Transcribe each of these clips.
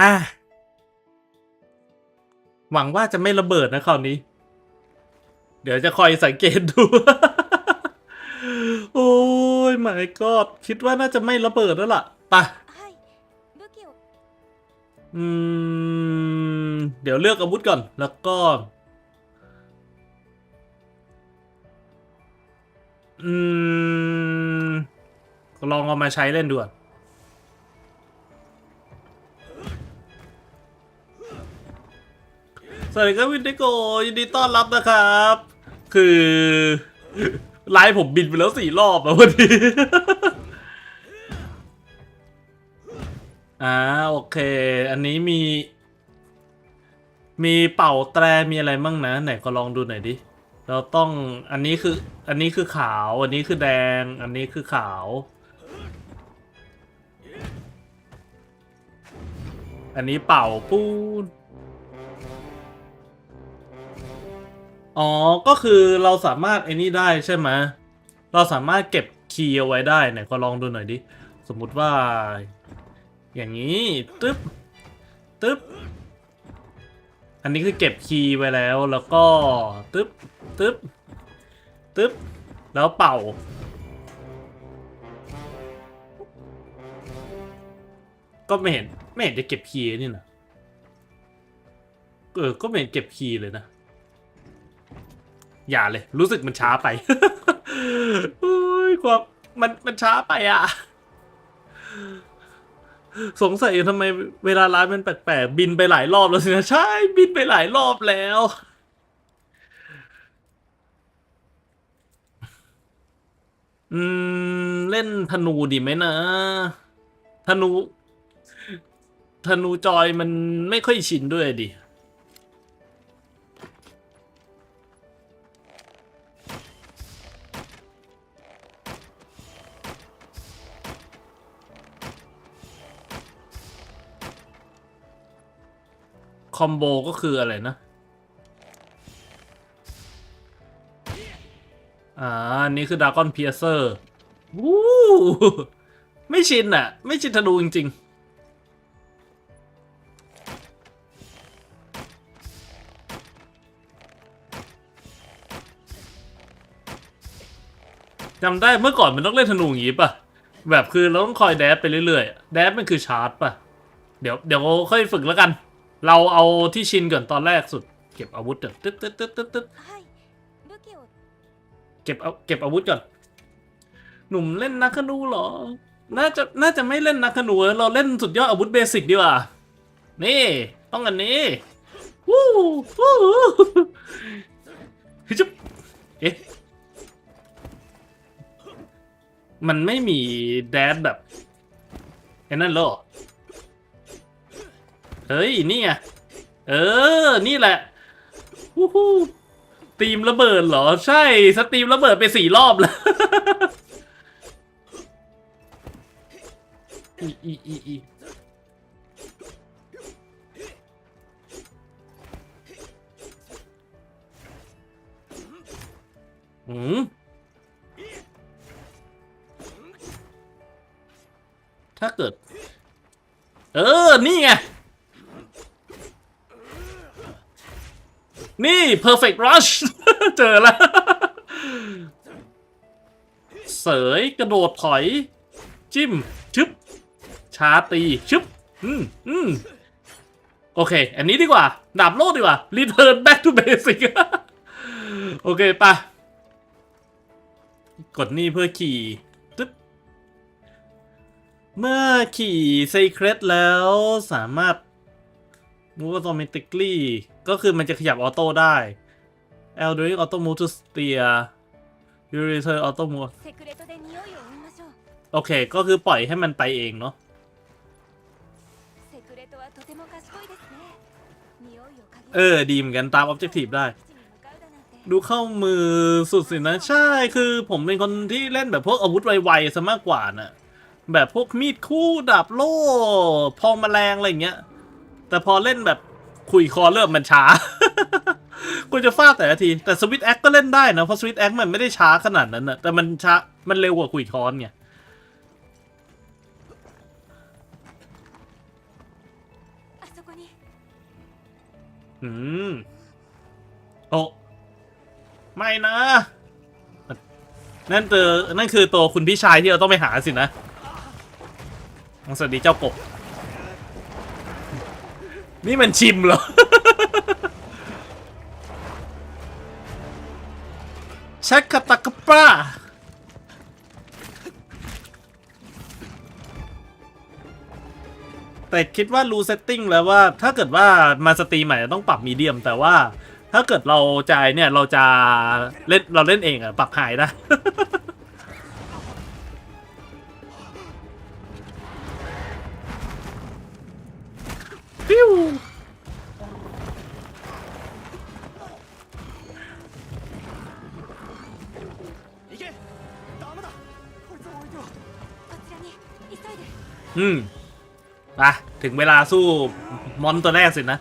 ่ะหวังว่าจะไม่ระเบิดนะคราวนี้ เดี๋ยวจะคอยสังเกตดู โอ้ยหมายก็คิดว่าน่าจะไม่ระเบิดแล้วล่ะปะอืม เดี๋ยวเลือกอาวุธก่อน แล้วก็ อืม ลองเอามาใช้เล่นดูอะ สวัสดีครับวินเดโกยินดีต้อนรับนะครับ คือไลฟ์ผมบินไปแล้วสี่รอบแล้ววันนี้อ่าโอเค อันนี้มี มีเป่าแตรมีอะไรมั่งนะ ไหนก็ลองดูหน่อยดิ เราต้องอันนี้คือ อันนี้คือขาว อันนี้คือแดง อันนี้คือขาว อันนี้เป่าปูน อ๋อ ก็คือเราสามารถไอ้นี่ได้ใช่ไหมเราสามารถเก็บคีย์เอาไว้ได้ไหนก็ลองดูหน่อยดิ สมมุติว่า อย่างนี้ตึ๊บตึ๊บอันนี้คือเก็บคีย์ไว้แล้วแล้วก็ตึ๊บตึ๊บตึ๊บแล้วเป่า ก็ไม่เห็นไม่เห็นจะเก็บคีย์นี่นะเออก็ไม่เห็นเก็บคีย์เลยนะ อย่าเลย รู้สึกมันช้าไปโอ้ยความมันมันช้าไปอะ สงสัยทำไมเวลาร้านมันแปลกๆบินไปหลายรอบแล้วสินะ ใช่ บินไปหลายรอบแล้วอืม เล่นธนูดีไหมนะธนูธนูจอยมันไม่ค่อยชินด้วยดิ คอมโบก็คืออะไรนะ อ่าอันนี้คือด r a ก้อนเพียเซอร์วู้ไม่ชินอะไม่ชินธนูจริง ๆจำได้เมื่อก่อนมันต้องเล่นธนูอย่างงี้ป่ะ แบบคือเราต้องคอยแดดไปเรื่อยๆ แดดมันคือชาร์จป่ะ เดี๋ยวเดี๋ยวค่อยฝึกแล้วกัน เราเอาที่ชินก่อนตอนแรกสุด เก็บอาวุธก่อนตึ๊ดตึ๊ดตึ๊ดตึ๊ดตึ๊ดเก็บเอาเก็บอาวุธก่อน หนุ่มเล่นนักขนูเหรอ น่าจะน่าจะไม่เล่นนักขนูเราเล่นสุดยอดอาวุธเบสิกดีกว่า นี่ ต้องอันนี้วู้วู้ฮึจุ๊บเอ๊ะมันไม่มีแดนแบบไอ้นั่นหรอ เฮ้ยนี่ไงเออ นี่แหละวู้ฮู้สตรีมระเบิดเหรอ ใช่สตรีมระเบิดไปสี่รอบแล้วอีอีอีอีอืมถ้าเกิด เออ นี่ไง นี่ perfect rush เจอแล้ว เสยกระโดดถอย จิ้ม ชึบ ชาร์ตี ชึบ อืมอืมโอเค อันนี้ดีกว่า ดาบโลดดีกว่า return back to basic โอเคปะกดนี่เพื่อขี่ตึ๊บ เมื่อขี่ secret แล้วสามารถ move automatically ก็คือมันจะขยับออโต้ได้ L during auto move to steer you return auto move โอเค ก็คือปล่อยให้มันไปเองเนาะเออ ดีเหมือนกันตาม objective ได้ ดูเข้ามือสุดสินะ ใช่คือผมเป็นคนที่เล่นแบบพวกอาวุธไวๆซะมากกว่านะ่ะ แบบพวกมีดคู่ดาบโล่พองแมลงอะไรเงี้ย แต่พอเล่นแบบคุยคอเริ่มมันช้าควรจะฟาดแต่ละที แต่สวิตแอคก็เล่นได้นะ เพราะสวิตแอคมันไม่ได้ช้าขนาดนั้นนะแต่มันช้า มันเร็วกว่าคุยคอนไงอืมโอไม่นะ นั่นเจอนั่นคือตัวคุณพี่ชายที่เราต้องไปหาสินะ สวัสดีเจ้ากบ นี่มันชิมเหรอ ชักกะตะกะป้าแต่คิดว่ารูเซตติ้งแล้วว่าถ้าเกิดว่ามาสตรีใหม่ต้องปรับมีเดียม แต่ว่าถ้าเกิดเราจเนี่ย เราจะเล่นเราเล่นเองอะปรับหายได้ ปิ้วอืมไปถึงเวลาสู้มอนตัวแรกสินะ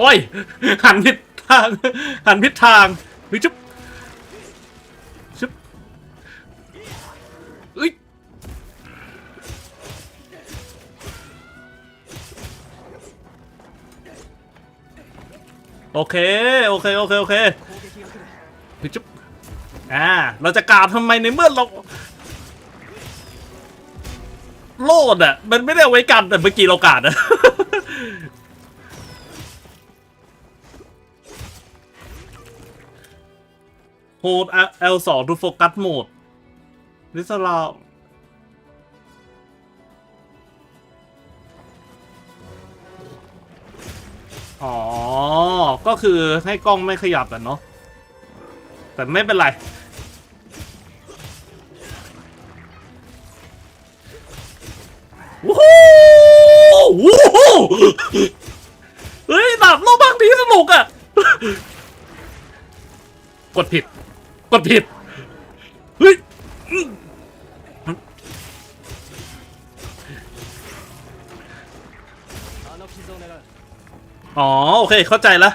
โอ้ย หันผิดทาง หันผิดทางหรือจุ๊บจุ๊บเอ้ยโอเค โอเค โอเค โอเคพิชุบอ่า เราจะกราบทำไมในเมื่อเราโลดอะ มันไม่ได้ไว้กันแต่เมื่อกี้เรากาดอะ โฮด L2 to focus mode นิสลาอ๋อ ก็คือให้กล้องไม่ขยับอะเนาะ แต่ไม่เป็นไร วู้ฮู้วู้ฮู้เฮ้ยดาบโลบางทีสนุกอะ กดผิด กดผิด เฮ้ยอ๋อ โอเค เข้าใจละ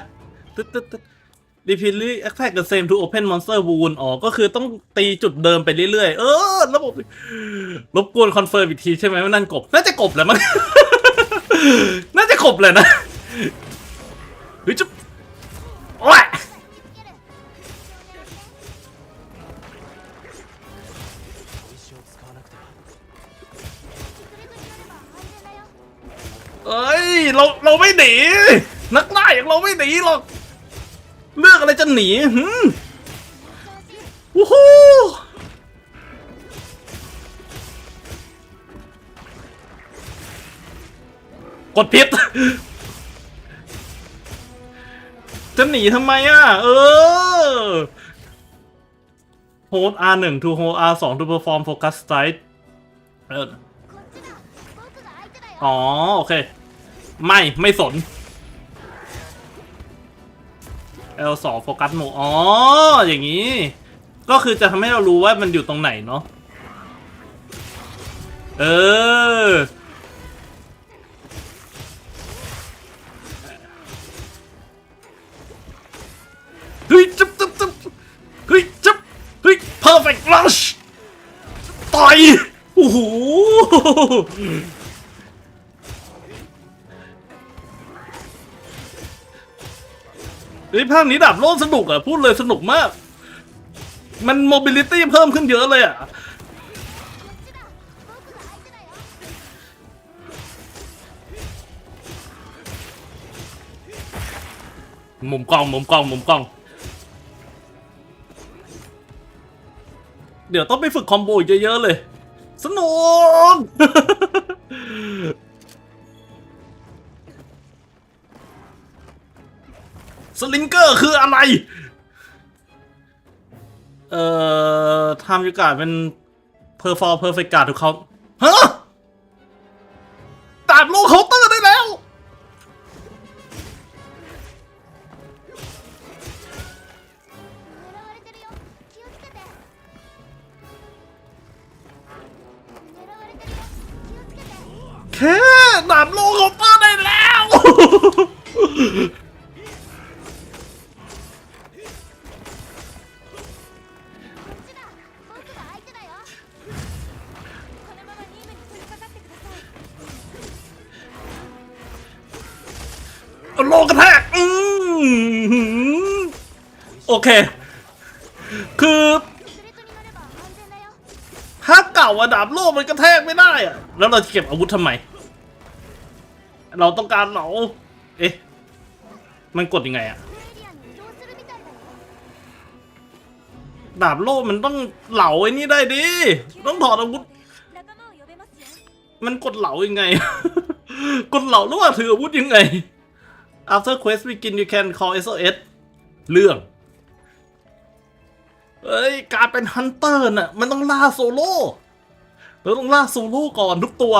ตึ๊ดตึ๊ดตึ๊ดรีพิลลี่แอคแท็กเดอะเซมทูโอเพนมอนสเตอร์บูนอ๋อ ก็คือต้องตีจุดเดิมไปเรื่อยๆ เออ ระบบรบกวนคอนเฟิร์มอีกทีใช่ไหมว่านั่นกบ น่าจะกบแหละมั้ง น่าจะกบแหละนะ หนีหืมวู้ฮู้กดพิษจะหนีทำไมอะ เออ hold R 1 to hold R ทูเพอร์ฟอร์มโฟกัสไสต์อ๋อ โอเค ไม่ ไม่สน L2 โฟกัสหมดอ๋อ อย่างนี้ ก็คือจะทำให้เรารู้ว่ามันอยู่ตรงไหนเนาะ เออ เฮ้ยจับจับจับเฮ้ยจับเฮ้ย perfect rush ต่อย โอ้โห ภาคนี้ดับโลกสนุกอะ พูดเลยสนุกมาก มันโมบิลิตี้เพิ่มขึ้นเยอะเลยอะมุมกล้องมุมกล้องมุมกล้อง เดี๋ยวต้องไปฝึกคอมโบอีกเยอะๆเลย สนุก อร์คืออะไร เอ่อทำยูกาเป็นเพอร์ฟอร์เพอร์เฟกการ์ดทุกเขาฮะตัดลูกเคาน์เตอร์ได้แล้ว แค่ดัดโลกเคาน์เตอร์ได้แล้ว ค คือถ้กเก่าอะดาบโล่มันกระแทกไม่ได้อะแล้วเราจะเก็บอาวุธทำไม เราต้องการเหนาเอ๊ะ มันกดยังไงอะดาบโล่มันต้องเหลาไอ้นี่ได้ดิ ต้องถอดอาวุธ มันกดเหลายังไง กดเหลาหรือว่าถืออาวุธยังไง After quest begin you can call SOS เรื่อง เอ้ย การเป็นฮันเตอร์น่ะ มันต้องล่าโซโล่เราต้องล่าโซโล่ก่อนทุกตัว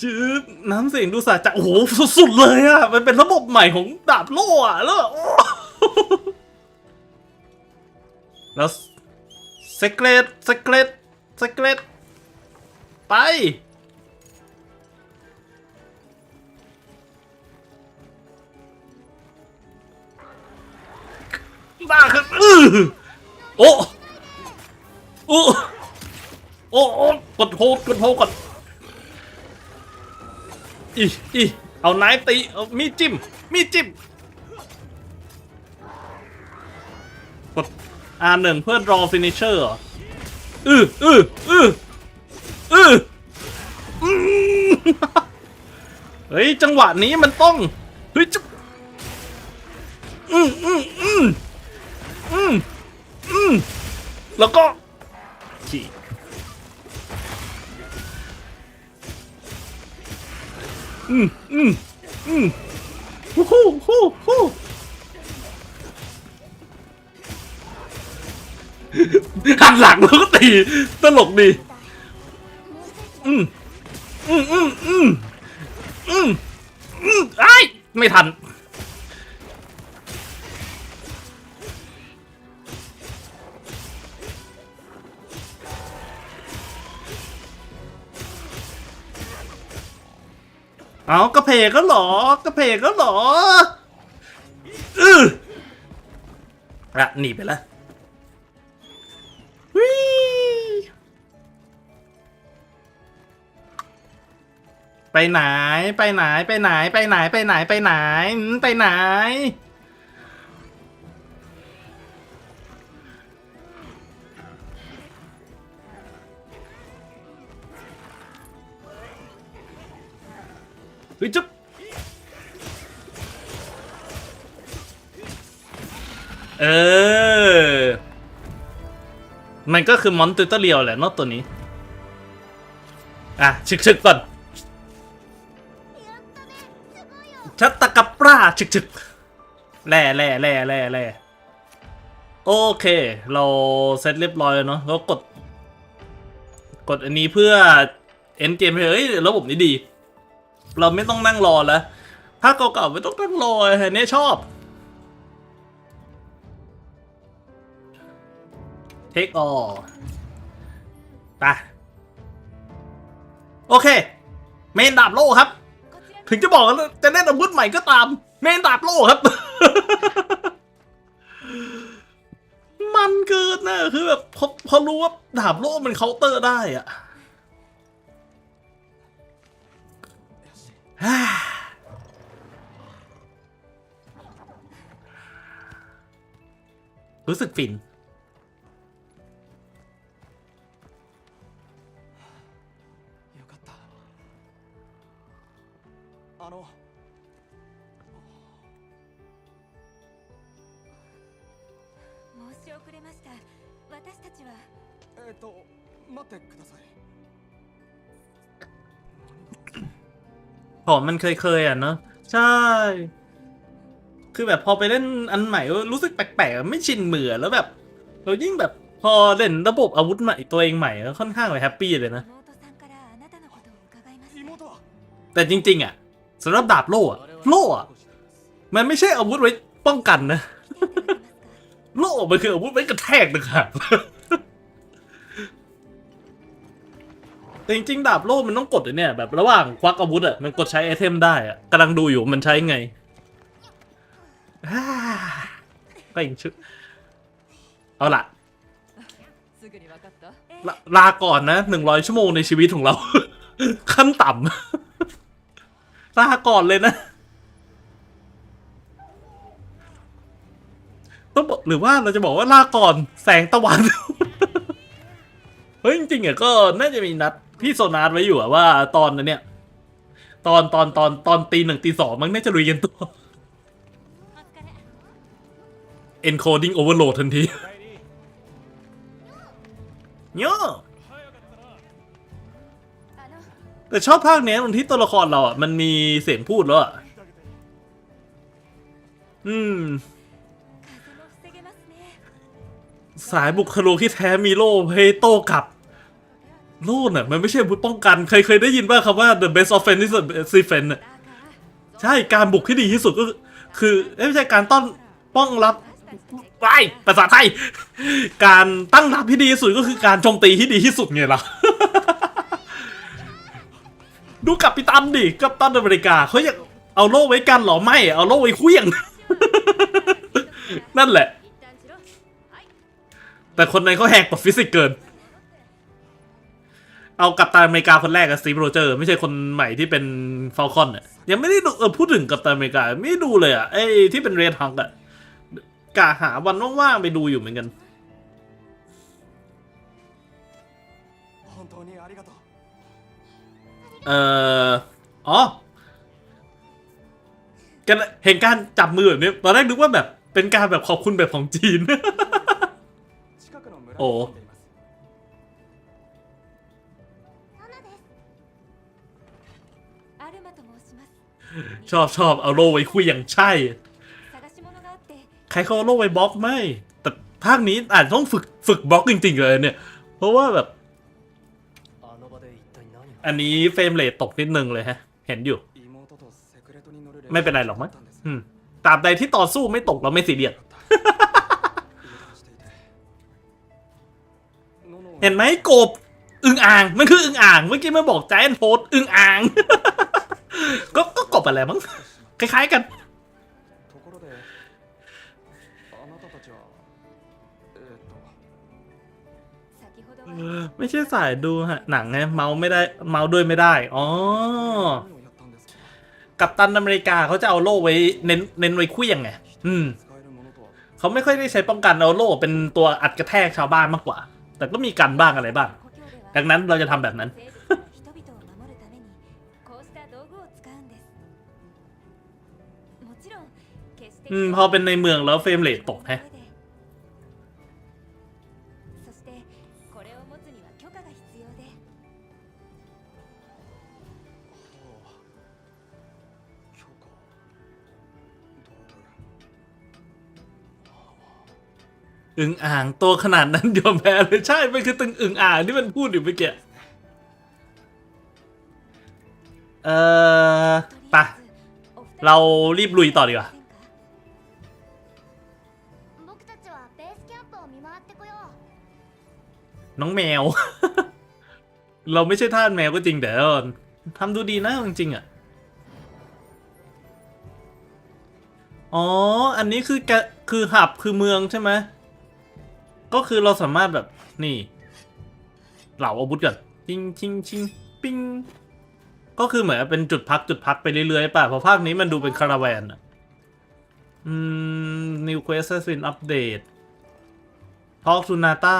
ชื่อน้ำเสียงดูสะใจโอ้โห สุดๆเลยอะมันเป็นระบบใหม่ของดาบโล่อะแล้วแล้วสเกเลตสเกเลตสเกเลตไป บ้าขึ้นอื้อโอ้โอ้โอ้โอ้กดโฮกดโฮก่อนอีอีเอาไนฟ์ตีเอามีดจิ้มมีดจิ้มกด R1 เพื่อ draw finisher เหรออืออืออืออืออืมเฮ้ย จังหวะนี้มันต้อง เฮ้ยจุ๊บอืมอืมอืม อืมอืมแล้วก็ฉีกอืมอืมอืมฮู้ฮู้ฮู้ฮู้หันหลังแล้วก็ตี ตลกดี อืมอืมอืมอืมอืมอืมไอ้ไม่ทัน เอากระเพกก็หรอกระเพกก็หรออือละหนีไปละวิไปไหนไปไหนไปไหนไปไหนไปไหนไปไหนไปไหน ฮ้ยจุ๊บเออ มันก็คือมอนตูเตอร์เรียวแหละเนอกตัวนี้ อะ ชึกชึกก่อน ชัตตะกับปราชึกชึกแล่แล่แล่แล่แล่โอเค เราเซตเรียบร้อยเนาะแล้วกด กดอันนี้เพื่อเอ็นเกมเฮ้ย ระบบนี้ดี เราไม่ต้องนั่งรอแล้วภาคเก่าๆไม่ต้องนั่งรออันนี้ชอบเทคออไปโอเค เมนดาบโลครับ ถึงจะบอกว่าจะเล่นอาวุธใหม่ก็ตาม เมนดาบโลครับ มันเกินนะคือแบบพอพอรู้ว่าดาบโลมันเคาน์เตอร์ได้อะ ฮ่ารู้สึกฟิน よかったあの申し遅れました私たちはえっ、と待ってください หอมมันเคยๆอะเนาะใช่ คือแบบพอไปเล่นอันใหม่รู้สึกแปลกๆ ไม่ชินเหมือแล้วแบบเรายิ่งแบบพอเล่นระบบอาวุธใหม่ตัวเองใหม่แล้วค่อนข้างแบบแฮปปี้เลยนะ แต่จริง ๆ อะสำหรับดาบโล่อะโล่อะมันไม่ใช่อาวุธไว้ป้องกันนะ โล่มันคืออาวุธไว้กระแทกนะครับ แต่จริงๆ ดาบโล่มันต้องกดเลยเนี่ยแบบระหว่างควักอาวุธอะมันกดใช้ไอเทมได้อะกำลังดูอยู่มันใช้ไงอ่าก็ยังชึเอาละลาลาก่อนนะหนึ่งร้อยชั่วโมงในชีวิตของเรา ขั้นต่ำลาก่อนเลยนะต้องบอกหรือว่าเราจะบอกว่าลาก่อนแสงตะวัน เฮ้ยจริงๆอะก็น่าจะมีนัด พี่โซนาร์ไว้อยู่อะว่าตอนนั้นเนี่ย ตอนตอนตอนตอนตีหนึ่งตีสองมันน่าจะลุยกันตัว encoding overload ทันทีเนอะแต่ชอบภาคเนี้ยตรงที่ตัวละครเราอะ มันมีเสียงพูดแล้วอะ อืม สายบุคโลที่แท้มีโล่ให้โต้กลับ โล่น่ะมันไม่ใช่อาวุธป้องกันใครเคยได้ยินบ้างครับว่า the best offense is the best defense น่ะใช่การบุกที่ดีที่สุดก็คือไม่ใช่การต้อนป้องรับไปภาษาไทย การตั้งรับที่ดีที่สุดก็คือการโจมตีที่ดีที่สุดไงล่ะ ดูกับปิตันดิกับตันอเมริกาเขาอยากเอาโล่ไว้กันเหรอไม่เอาโล่ไว้คุ้ยง นั่นแหละ แต่คนในเขาแหกกาฟิสิกส์เกิน เอากัปตันอเมริกาคนแรกกับซีฟโรเจอร์ ไม่ใช่คนใหม่ที่เป็นฟอลคอนเนี่ยยังไม่ได้พูดถึงกัปตันอเมริกา ไม่ดูเลยอะไอ้ที่เป็นเรดฮังอะกะหาวันว่างๆไปดูอยู่เหมือนกันเอออ๋อกันเห็นการจับมือแบบนี้ตอนแรกนึกว่าแบบเป็นการแบบขอบคุณแบบของจีน โอ้ ชอบชอบเอาโล่ไว้คุยอย่างใช่ ใครเขาเอาโล่ไว้บล็อกไม่ แต่ภาคนี้อาจต้องฝึกฝึกบล็อกจริงๆเลยเนี่ย เพราะว่าแบบ อันนี้เฟรมเรทตกนิดนึงเลยฮะ เห็นอยู่ ไม่เป็นไรหรอกมั้งตราบใดที่ต่อสู้ไม่ตกเราไม่เสียเดียดเห็นไหมกบ อึงอ่าง มันคืออึงอ่าง เมื่อกี้ไม่บอกใจแอนโพสอึงอ่าง ก็ก็กบอะไรมั้ง คล้ายๆกัน ところであなたたちはえーっと先ほど เอ は อไม่ใช่สายดูฮะ หนังไงเมาส์ไม่ได้ เมาส์ด้วยไม่ได้ อ๋อ 何をやったんですか กัปตันอเมริกาเขาจะเอาโล่ไว้เน้นเน้นไว้เคลี้ยงไง อืม 使えるものとは เขาไม่ค่อยได้ใช้ป้องกันเอาโล่เป็นตัวอัดกระแทกชาวบ้านมากกว่า แต่ก็มีกันบ้างอะไรบ้าง 故郷では ดังนั้นเราจะทำแบบนั้น 生物 した道具を使うんですもちろん決して อืม พอเป็นในเมืองแล้วเฟรมเรทตกแฮะ そしてこれを持つには許可が必要で許可道具 อึงอ่างตัวขนาดนั้นยอมแพ้เลยใช่ มันคือตึงอึงอ่างที่มันพูดอยู่เมื่อกี้ เออปะเรารีบลุยต่อดีกว่าน้องแมว เราไม่ใช่ท่านแมวก็จริงแต่ทำดูดีนะจริงๆอะ อ๋อ อันนี้คือกคือหับคือเมืองใช่ไหม ก็คือเราสามารถแบบนี่ เหล่าอาวุธก่อน ชิงชิงชิง ปิ้ง ก็คือเหมือนเป็นจุดพักจุดพักไปเรื่อยๆป่ะเพราะภาคนี้มันดูเป็นคาราแวนอะอืม New Quest has been update Talk to Nata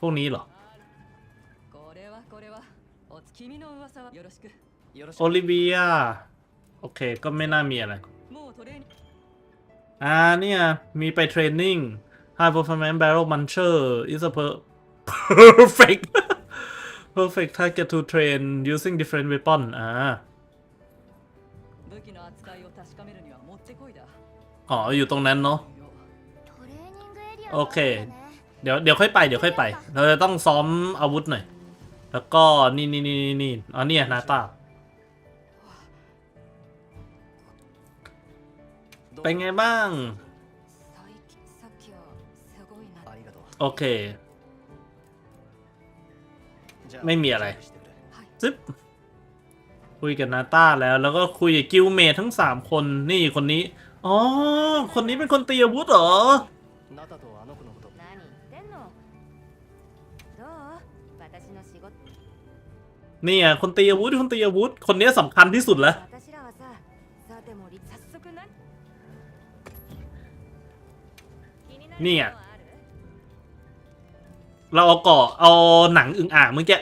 พวกนี้หรอ โอลิเบีย โอเค ก็ไม่น่ามีอะไร อ่าเนี่ย มีไปเทรนนิ่ง High Performance Barrel Muncher is a per perfect perfect target to train using different weapon อ่าอ๋อ อยู่ตรงนั้นเนาะโอเค เดี๋ยวเดี๋ยวค่อยไปเดี๋ยวค่อยไป เราจะต้องซ้อมอาวุธหน่อย แล้วก็นี่นี่นี่นี่อ๋อนี่ยนาตาเป็นไงบ้าง โอเค ไม่มีอะไรซึบคุยกับนาตาแล้ว แล้วก็คุยกับกิลเมททั้งสามคนนี่คนนี้อ๋อคนนี้เป็นคนตีอาวุธเหรอนี่อะคนตีอาวุธคนตีอาวุธ คนนี้สำคัญที่สุดแล้วนี่อะ เราเอาเกาะเอาหนังอึ่งอ่างเมื่อกี้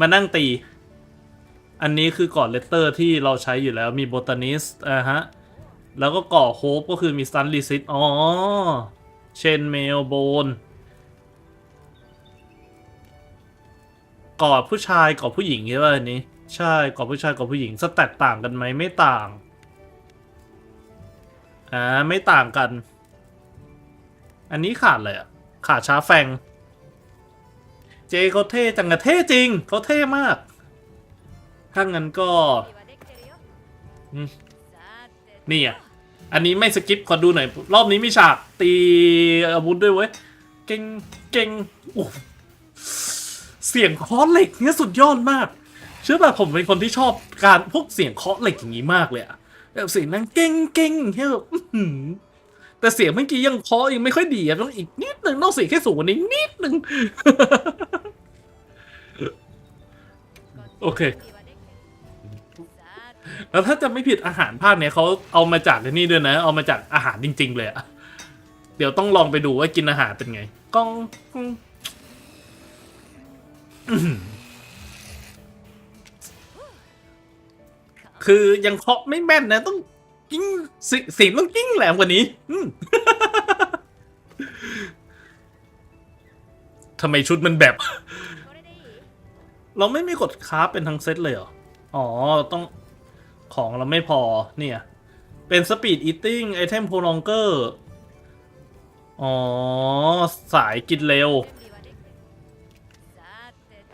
มานั่งตี อันนี้คือเกาะเลตเตอร์ที่เราใช้อยู่แล้วมีโบตานิสอ่าฮะ แล้วก็เกาะโฮปก็คือมีซันลิซิตอ๋อ เชนเมลโบนกาะผู้ชายกาะผู้หญิงใช่ป่ะอันนี้ ใช่กาะผู้ชายกาะผู้หญิงสแตทต่างกันไหมไม่ต่างอ่าไม่ต่างกัน อันนี้ขาดเลยอะขาดช้าแฟง เจเขาเท่จังอะเท่จริงเขาเท่มาก ถ้างั้นก็นี่อะ อันนี้ไม่สกิปขอดูหน่อย รอบนี้มีฉากตีอาวุธด้วยเว้ย เก่งเก่งเสียงเคาะเหล็กเนี้ยสุดยอดมาก เชื่อป่ะผมเป็นคนที่ชอบการพวกเสียงเคาะเหล็กอย่างนี้มากเลยอะแบบเสียงนั้นเก่งเก่งเฮ้ยแต่เสียงเมื่อกี้ยังเคาะยังไม่ค่อยดีอะต้องอีกนิดนึงต้องเสียงแค่สูงกว่านี้นิดนึง โอเค แล้วถ้าจะไม่ผิดอาหารภาคเนี้ยเขาเอามาจากที่นี่ด้วยนะ เอามาจากอาหารจริง ๆ เลยอะเดี๋ยวต้องลองไปดูว่ากินอาหารเป็นไงก้องคือยังเคาะไม่แม่นนะ ต้องกิ้งสิสีต้องกิ้งแหลมกว่านี้ทำไมชุดมันแบบ เราไม่มีกดคราฟเป็นทั้งเซตเลยเหรอ อ๋อ ต้องของเราไม่พอเนี่ย เป็นสปีดอีติ้งไอเทมโพลองเกอร์ อ๋อ สายกินเร็ว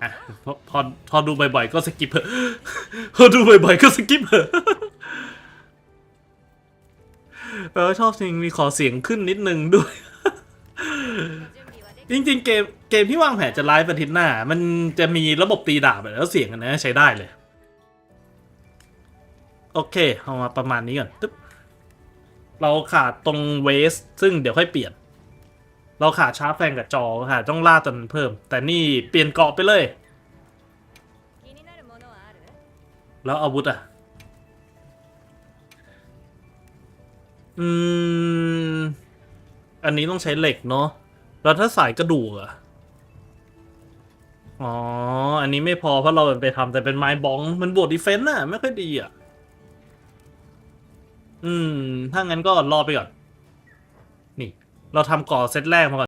อะพอพอดูบ่อยๆก็สกิปเหอะพอดูบ่อยๆก็สกิปเแปลว่าชอบจริงมีขอเสียงขึ้นนิดนึงด้วย จริงๆ เกมเกมที่วางแผนจะไลฟ์ประทิตย์หน้า มันจะมีระบบตีดาบแล้วเสียงนะใช้ได้เลย โอเค เอามาประมาณนี้ก่อนตึ๊บเราขาดตรงเวส ซึ่งเดี๋ยวค่อยเปลี่ยน เราขาดชาร์ฟแฟงกับจอค่ะต้องล่าจนเพิ่ม แต่นี่เปลี่ยนเกาะไปเลย แล้วอาวุธอะ อืม อันนี้ต้องใช้เหล็กเนาะ แล้วถ้าสายกระดูกอะอ๋อ อันนี้ไม่พอเพราะเราไปทำแต่เป็นไม้บอง มันบวกดีเฟนต์น่ะ ไม่ค่อยดีอะ อืม ถ้างั้นก็รอไปก่อน นี่ เราทำก่อเซตแรกมาก่อน